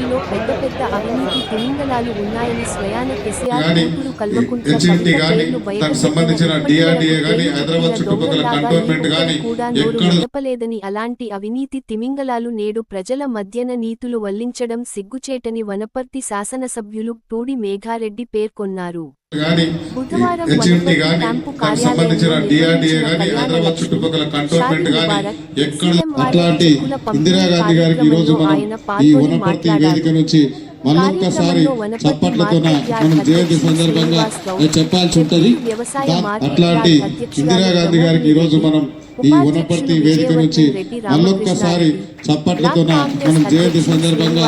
పార్టీలో పెద్ద పెద్ద అవినీతి తిమింగలాలు ఉన్నాయని స్వయాన కేసీఆర్ గాని, కూతురు కల్వకుంట్ల హెచ్ఎంటీ కవిత గాని, పేర్లు బయటపెట్టిన దానికి సంబంధించిన ఇప్పటికీ DRDA ఆయన గాని, పేర్లు హైదరాబాద్ పెట్టిన చుట్టుపక్కల దొంగలాగా కంటోన్మెంట్ ఈ గాని, ఒక్కరు కూడా నోరు ఎక్కడ- మెదపలేదని అలాంటి అవినీతి తిమింగలాలు నేడు ప్రజల మధ్యన నీతులు వల్లించడం సిగ్గుచేటని వనపర్తి శాసనసభ్యులు టూడి మేఘారెడ్డి పేర్కొన్నారు. గాని క్యాంపు దానికి సంబంధించిన డిఆర్డిఏ హైదరాబాద్ చుట్టుపక్కల కంటోన్మెంట్ ముబారక్, ఎక్కడ అట్లాంటి ఇందిరాగాంధీ గారికి ఈ రోజు మనం ఈ వనపర్తి. వేదిక నుంచి మళ్ళొక్కసారి చప్పట్లతో మనం జయంతి సందర్భంగా చెప్పాల్సి ఉంటది అట్లాంటి ఇందిరాగాంధీ గారికి ఈ రోజు మనం ఈ వనపర్తి వేదిక నుంచి మళ్ళొక్కసారి చప్పట్లతో మనం జయంతి సందర్భంగా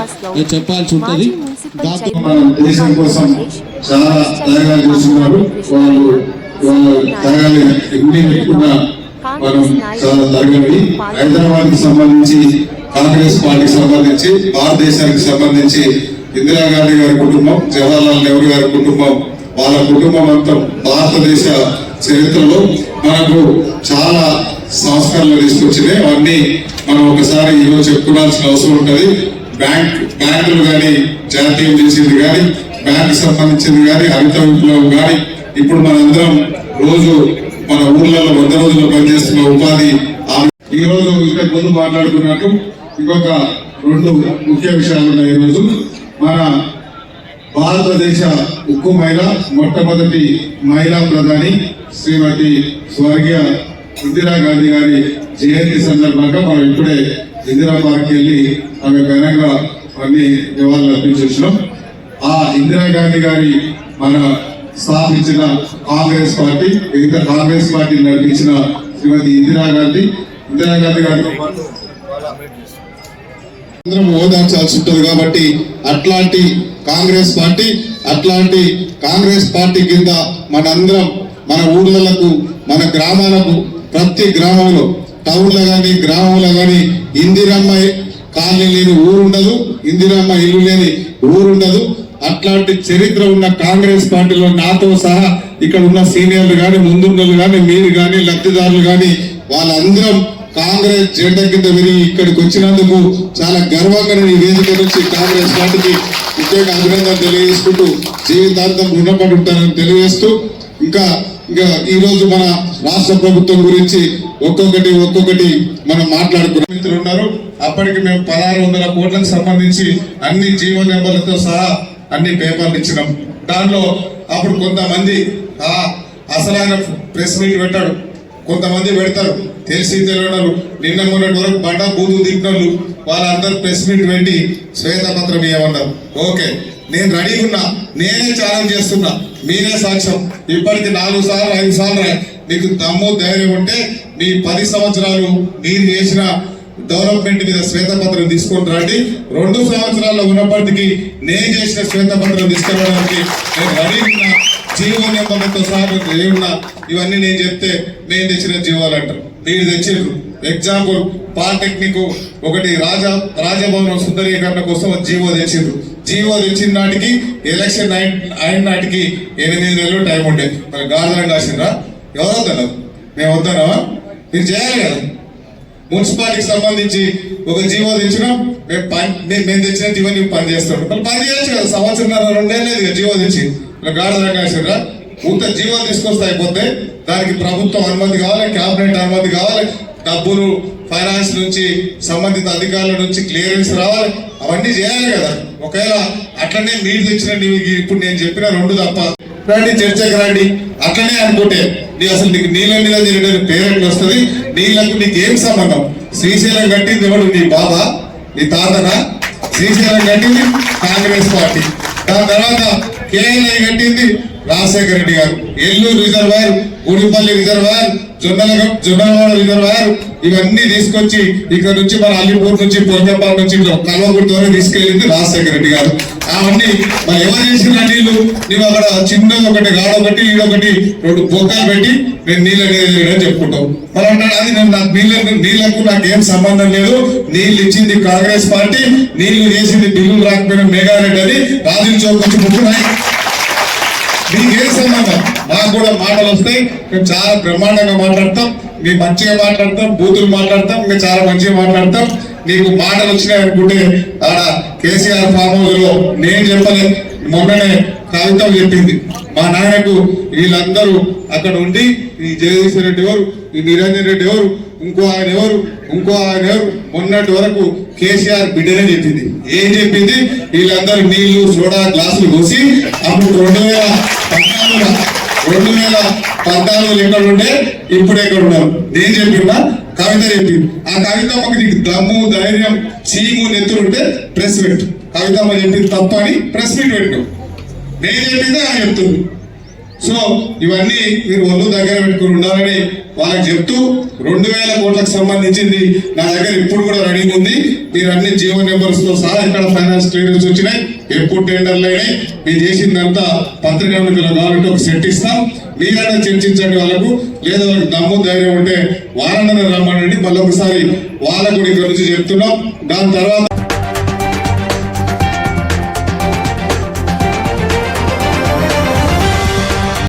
చెప్పాల్సి ఉంటది. దేశం కోసం చాలా త్యాగాలు చేస్తున్నారు. వాళ్ళు వాళ్ళ త్యాగాలు ఎన్ని పెట్టుకున్నా మనం చాలా హైదరాబాద్కి సంబంధించి కాంగ్రెస్ పార్టీకి సంబంధించి భారతదేశానికి సంబంధించి ఇందిరాగాంధీ గారి కుటుంబం జవహర్లాల్ నెహ్రూ గారి కుటుంబం వాళ్ళ కుటుంబం అంతా భారతదేశ చరిత్రలో మనకు చాలా సంస్కరణలు తీసుకొచ్చినాయి అవన్నీ మనం ఒకసారి ఈరోజు చెప్పుకోవాల్సిన అవసరం ఉంటుంది. బ్యాంక్ బ్యాంకులు కానీ జాతీయం చేసింది కానీ బ్యాంక్ సంబంధించింది కానీ హరిత విప్లవం కానీ ఇప్పుడు మనందరం రోజు మన ఊర్లలో వంద రోజులు పనిచేస్తున్న ఉపాధి ఈ రోజు ఇంతకు ముందు మాట్లాడుకున్నట్టు ఇంకొక రెండు ముఖ్య విషయాలు ఉన్నాయి ఈ రోజు మన భారతదేశ ఉక్కు మహిళ మొట్టమొదటి మహిళా ప్రధాని శ్రీమతి స్వర్గీయ ఇందిరాగాంధీ గారి జయంతి సందర్భంగా మనం ఇప్పుడే ఇందిరా పార్క్ వెళ్ళి ఆమె ఘనంగా అన్ని నివాళులు అర్పించేసినాం ఆ ఇందిరాగాంధీ గారి మన స్థాపించిన కాంగ్రెస్ పార్టీ వివిధ కాంగ్రెస్ పార్టీ నడిపించిన శ్రీమతి ఇందిరాగాంధీ ఇందిరాగాంధీ గారితో పాటు అందరం ఓదార్చాల్సి ఉంటుంది కాబట్టి అట్లాంటి కాంగ్రెస్ పార్టీ అట్లాంటి కాంగ్రెస్ పార్టీ కింద మనందరం మన ఊర్లకు మన గ్రామాలకు ప్రతి గ్రామంలో టౌన్లో కానీ గ్రామంలో కానీ ఇందిరమ్మ కాలనీ లేని ఊరు ఉండదు ఇందిరమ్మ ఇల్లు లేని ఊరు ఉండదు. అట్లాంటి చరిత్ర ఉన్న కాంగ్రెస్ పార్టీలో నాతో సహా ఇక్కడ ఉన్న సీనియర్లు కానీ ముందున్నలు కానీ మీరు కానీ లబ్ధిదారులు కానీ వాళ్ళందరం కాంగ్రెస్ జెండా కింద విరిగి ఇక్కడికి వచ్చినందుకు చాలా గర్వంగా నేను ఈ వేదిక నుంచి కాంగ్రెస్ పార్టీకి ప్రత్యేక అభినందన తెలియజేసుకుంటూ జీవితాంతం రుణపడి ఉంటానని తెలియజేస్తూ ఇంకా ఇంకా ఈ రోజు మన రాష్ట్ర ప్రభుత్వం గురించి ఒక్కొక్కటి ఒక్కొక్కటి మనం మాట్లాడుకున్న. మిత్రులు ఉన్నారు. అప్పటికి మేము పదహారు వందల కోట్లకు సంబంధించి అన్ని జీవో నెంబర్లతో సహా అన్ని పేపర్లు ఇచ్చినాం. దాంట్లో అప్పుడు కొంతమంది ఆ అసలైన ప్రెస్ మీట్ పెట్టాడు. కొంతమంది పెడతారు. తెలిసి తెలియనోళ్ళు. నిన్న మొన్నటి వరకు బండ బూతు దిగినోళ్ళు వాళ్ళందరూ ప్రెస్ మీట్ పెట్టి శ్వేతపత్రం ఇవ్వమన్నారు. ఓకే. నేను రెడీగా ఉన్నా. నేనే ఛాలెంజ్ చేస్తున్నా. మీరే సాక్ష్యం. ఇప్పటికి నాలుగు సార్లు ఐదు సార్లు మీకు దమ్ము ధైర్యం ఉంటే మీ పది సంవత్సరాలు మీరు చేసిన డెవలప్మెంట్ మీద శ్వేతపత్రం తీసుకొని రండి. రెండు సంవత్సరాల్లో ఉన్నప్పటికీ నేను చేసిన శ్వేతపత్రం తీసుకురావడానికి నేను రెడీ ఉన్నా. జీవో నెంబర్లతో సహా మీకు రెడీ ఇవన్నీ నేను చెప్తే నేను తెచ్చిన జీవాలు అంటారు. మీరు తెచ్చిండ్రు ఎగ్జాంపుల్ పాలిటెక్నిక్ ఒకటి రాజా రాజభవనం సుందరీకరణ కోసం జీవో తెచ్చిండ్రు జీవో తెచ్చిన నాటికి ఎలక్షన్ అయిన నాటికి ఎనిమిది నెలలు టైం ఉండే. మరి గార్జనం కాసిండ్రా? ఎవరు వద్దన్నారు? మేము వద్దన్నావా మీరు చేయాలి కదా. మున్సిపాలిటీకి సంబంధించి ఒక జీవో తెచ్చినాం. మేము పని మేము మేము తెచ్చిన జీవో నీవు పని చేస్తాడు మళ్ళీ పని చేయొచ్చు కదా సంవత్సరం రెండేళ్ళు కదా జీవో తెచ్చి. గాఢ రంగాశ్వరా ఉత్త జీవో తీసుకొస్తే అయిపోతే దానికి ప్రభుత్వం అనుమతి కావాలి క్యాబినెట్ అనుమతి కావాలి. డబ్బులు ఫైనాన్స్ నుంచి సంబంధిత అధికారుల నుంచి క్లియరెన్స్ రావాలి. అవన్నీ చేయాలి కదా. ఒకవేళ అట్లనే మీరు తెచ్చిన ఇప్పుడు నేను చెప్పిన రెండు తప్ప రండి చర్చకి రండి. అట్లనే అనుకుంటే నీ అసలు నీకు నీళ్ళ మీద తిరగడానికి పేరెంట్ వస్తుంది. నీళ్ళకు నీకు ఏం సంబంధం? శ్రీశైలం కట్టింది ఎవడు? నీ బాబా? నీ తాతనా? శ్రీశైలం కట్టింది కాంగ్రెస్ పార్టీ. దాని తర్వాత కేఎల్ఐ కట్టింది రాజశేఖర రెడ్డి గారు. ఎల్లూరు రిజర్వాయర్ గుడిపల్లి రిజర్వాయర్ జొన్నల జొన్నలవాడ రిజర్వాయర్ ఇవన్నీ తీసుకొచ్చి ఇక్కడ నుంచి మన అల్లిపూర్ నుంచి పొంగపాల నుంచి కల్వగుడితోనే తీసుకెళ్ళింది రాజశేఖర రెడ్డి గారు. అవన్నీ మరి ఎవరు చేసిన నీళ్ళు? నువ్వు అక్కడ చిన్న ఒకటి గాడ ఒకటి ఈడొకటి రెండు బొక్కలు పెట్టి నేను నీళ్ళు అని చెప్పుకుంటావు. మరి అంటాడు అది నేను నాకు నీళ్ళకు నీళ్ళకు నాకు ఏం సంబంధం లేదు. నీళ్ళు ఇచ్చింది కాంగ్రెస్ పార్టీ నీళ్ళు చేసింది బిల్లులు రాకపోయిన మేఘారెడ్డి అని రాజీవ్ చౌక్ వచ్చి ముక్కున్నాయి మీకేం సంబంధం మాకు కూడా మాటలు వస్తాయి. మేము చాలా బ్రహ్మాండంగా మాట్లాడతాం. మేము మంచిగా మాట్లాడతాం. బూతులు మాట్లాడతాం. మేము చాలా మంచిగా మాట్లాడతాం. నీకు మాటలు వచ్చినాయి అనుకుంటే ఆడ కేసీఆర్ ఫామ్ హౌస్లో నేను చెప్పలే. మొన్ననే కవిత చెప్పింది. మా నాయనకు వీళ్ళందరూ అక్కడ ఉండి ఈ జగదీశ్వర రెడ్డి ఎవరు ఈ నిరంజన్ రెడ్డి ఎవరు ఇంకో ఆయన ఎవరు ఇంకో ఆయన ఎవరు మొన్నటి వరకు కేసీఆర్ బిడ్డనే చెప్పింది. ఏం చెప్పింది? వీళ్ళందరూ నీళ్ళు సోడా గ్లాసులు పోసి అప్పుడు రెండు వేల రెండు వేల పద్నాలుగులో ఎక్కడ ఉండే ఇప్పుడు ఎక్కడ ఉన్నారు. నేను చెప్పిందా కవిత చెప్పింది ఆ కవిత నీకు దమ్ము ధైర్యం చీము నెత్తులు ఉంటే ప్రెస్ పెట్టు. కవితమ్మ చెప్పింది తప్ప అని ప్రెస్ మీట్ పెట్టు. నేను చెప్పిందే ఆయన చెప్తుంది. సో ఇవన్నీ మీరు ఒళ్ళు దగ్గర పెట్టుకుని ఉండాలని వాళ్ళకి చెప్తూ రెండు వేల కోట్లకు సంబంధించింది నా దగ్గర ఇప్పుడు కూడా రెడీ ఉంది. మీరు అన్ని జీవో నెంబర్స్తో సహా ఇక్కడ ఫైనాన్స్ ట్రేడర్స్ వచ్చినాయి. ఎప్పుడు టెండర్లు అయినాయి. మీరు చేసిందంతా పత్రికా మిత్రులు కావాలంటే ఒక సెట్ ఇస్తాం. మీరైనా చర్చించండి వాళ్ళకు. లేదా వాళ్ళకి దమ్ము ధైర్యం ఉంటే వాళ్ళని రమ్మనండి. మళ్ళీ ఒకసారి వాళ్ళకు ఇక్కడ నుంచి చెప్తున్నాం. దాని తర్వాత